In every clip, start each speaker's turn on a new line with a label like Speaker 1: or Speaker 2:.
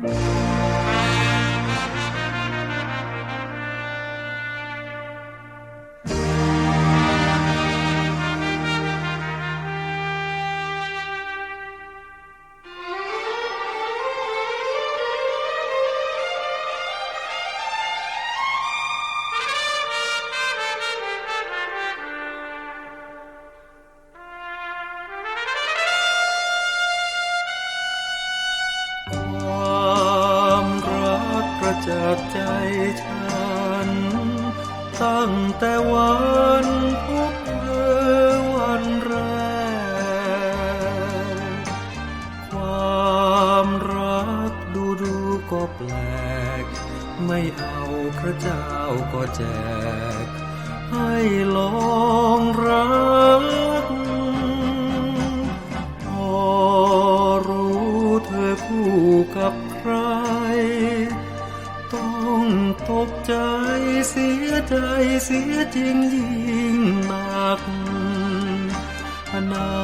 Speaker 1: คว จักใจฉัน ตั้งแต่วันพบเธอวันแรก ความรักดูดูก็แปลก ไม่เอาพระเจ้าก็แจก ให้ลองร เสียใจเสียจริงยิ่งหนัก อนา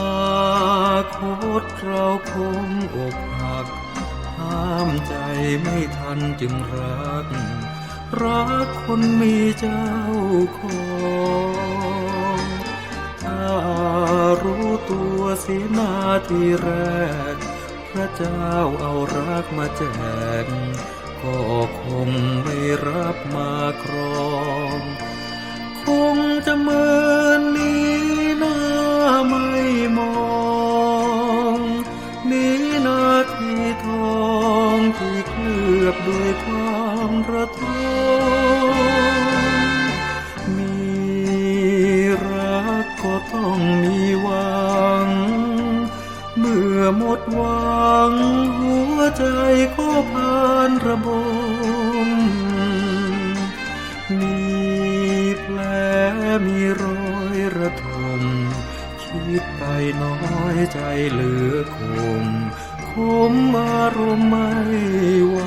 Speaker 1: คตเราคงอกหัก ห้ามใจไม่ทันจึงรัก รักคนมีเจ้าของถ้ารู้ตัวเสียนาทีแรก พระเจ้าเอารักมาแจก ก็คงไม่รับมาครอง คงจะเมินนี้หน้าไม่มอง อหมดหวังหัวใจก็พานระบม มีแผลมีรอยระทม คิดไปน้อยใจเหลือคมคมอารมณ์ไม่ไหว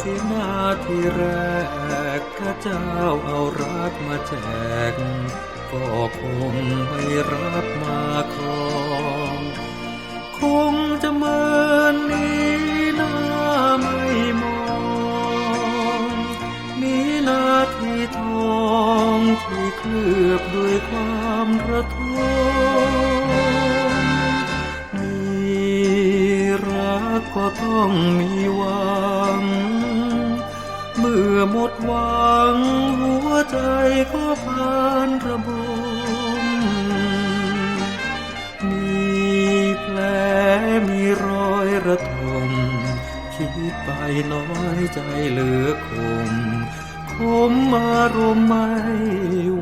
Speaker 1: สียนาที่แรกพระเจ้าเอารักมาแจก ก็คงไม่รับมาครองคงจะเมือนนี้หน้าไม่มองนี้นาที่ทองที่เคลือบด้วยความระทมมีรักก็ต้องมีหวัง เมื่อหมดหวังหัวใจก็พานระบม มีแผลมีรอยระทม คิดไปน้อยใจเหลือคม คมอารมณ์ไม่ไหว